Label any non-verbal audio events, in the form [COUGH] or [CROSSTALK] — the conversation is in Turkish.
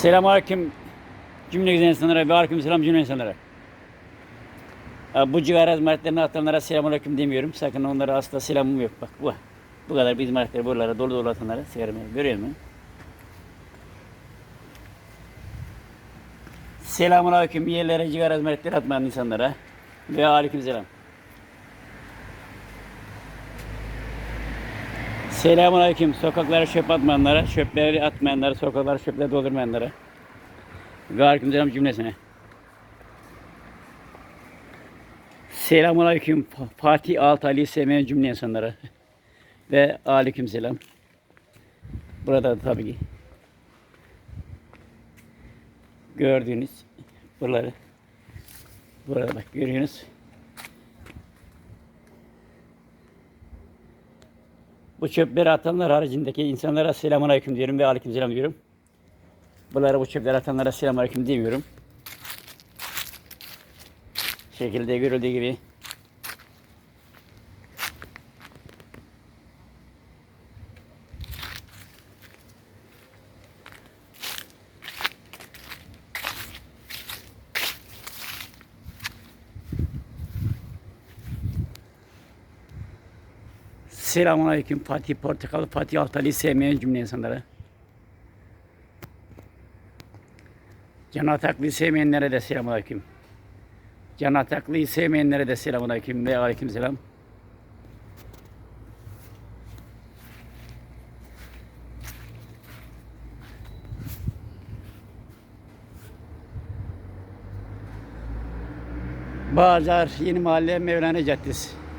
Selamünaleyküm cümle güzel insanlara ve aleyküm selam cümle insanlara. Bu cigara izmaritlerine atanlara selamünaleyküm demiyorum. Sakın onlara asla selamım yok. Bak bu. Bu kadar bir izmaritleri buralara dolu dolu atanlara sigara görüyor musun? Selamünaleyküm yerlere cigara izmaritleri atmayan insanlara ve aleyküm selam. Selamünaleyküm sokaklara çöp atmayanlara, çöpleri atmayanlara, sokaklara çöpleri doldurmayanlara. Ve aleykümselam cümlesine. Selamünaleyküm Fa- Fatih Altaylı'yı sevmeyen cümle insanlara. [LAUGHS] Ve aleykümselam. Burada da tabii ki gördüğünüz buraları burada bak görüyorsunuz. Bu çöpleri atanlar haricindeki insanlara selamünaleyküm diyorum ve aleykümselam diyorum. Bunlara bu çöpleri atanlara selamünaleyküm demiyorum. Şekilde görüldüğü gibi Selamünaleyküm Fatih Portakal, Fatih Altaylı'yı sevmeyen cümle insanlara. Can Ataklı'yı sevmeyenlere de selamünaleyküm. Can Ataklı'yı sevmeyenlere de selamünaleyküm ve aleykümselam. Bağcılar Yeni Mahalle Mevlana Caddesi.